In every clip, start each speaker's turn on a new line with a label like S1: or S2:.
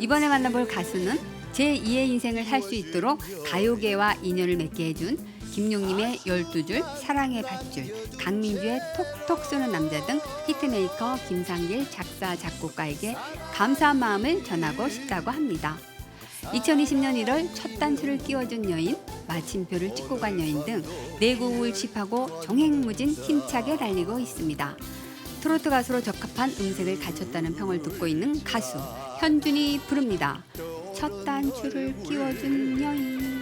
S1: 이번에 만나볼 가수는 제2의 인생을 살 수 있도록 가요계와 인연을 맺게 해준 김용님의 12줄, 사랑의 밧줄, 강민주의 톡톡 쏘는 남자 등 히트메이커 김상길 작사 작곡가에게 감사한 마음을 전하고 싶다고 합니다. 2020년 1월 첫 단추를 끼워준 여인, 마침표를 찍고 간 여인 등 내곡을 칩하고 종횡무진 힘차게 달리고 있습니다. 트로트 가수로 적합한 음색을 갖췄다는 평을 듣고 있는 가수 현준이 부릅니다. 첫 단추를 끼워준 여인.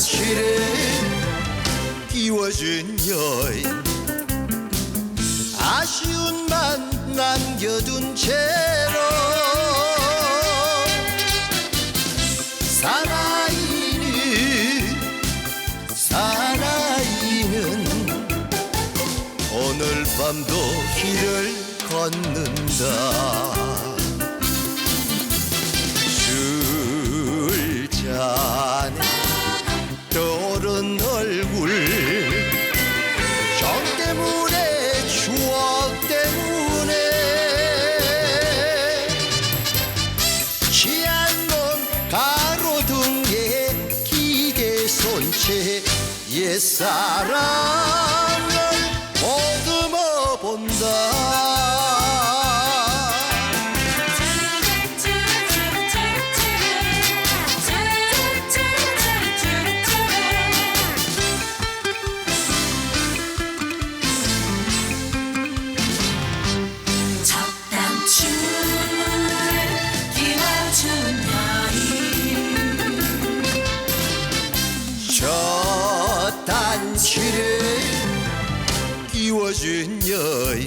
S2: 단추를 끼워준 여인.
S3: 아쉬움만 남겨둔 채로 사나이는 사나이는 오늘 밤도 길을 걷는다 손채 옛사랑을 보듬어 본다
S2: 단추를 끼워준 여인.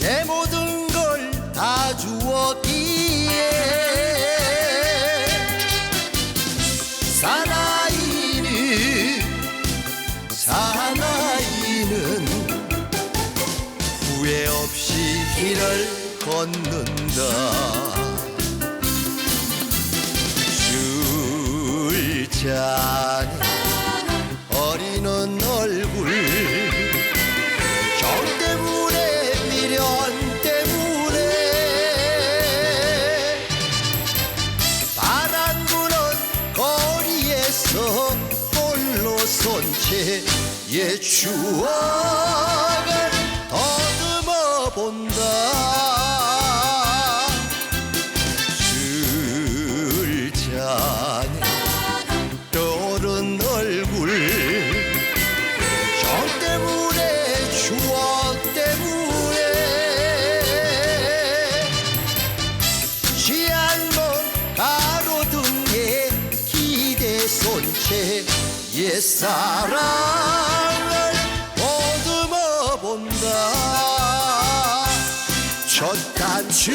S3: 내 모든 걸 다 주었기에 사나이는 사나이는 후회 없이 길을 걷는다. 술잔 홀로 손채 옛 추억을 손채 옛사랑을 보듬어 본다. 첫 단추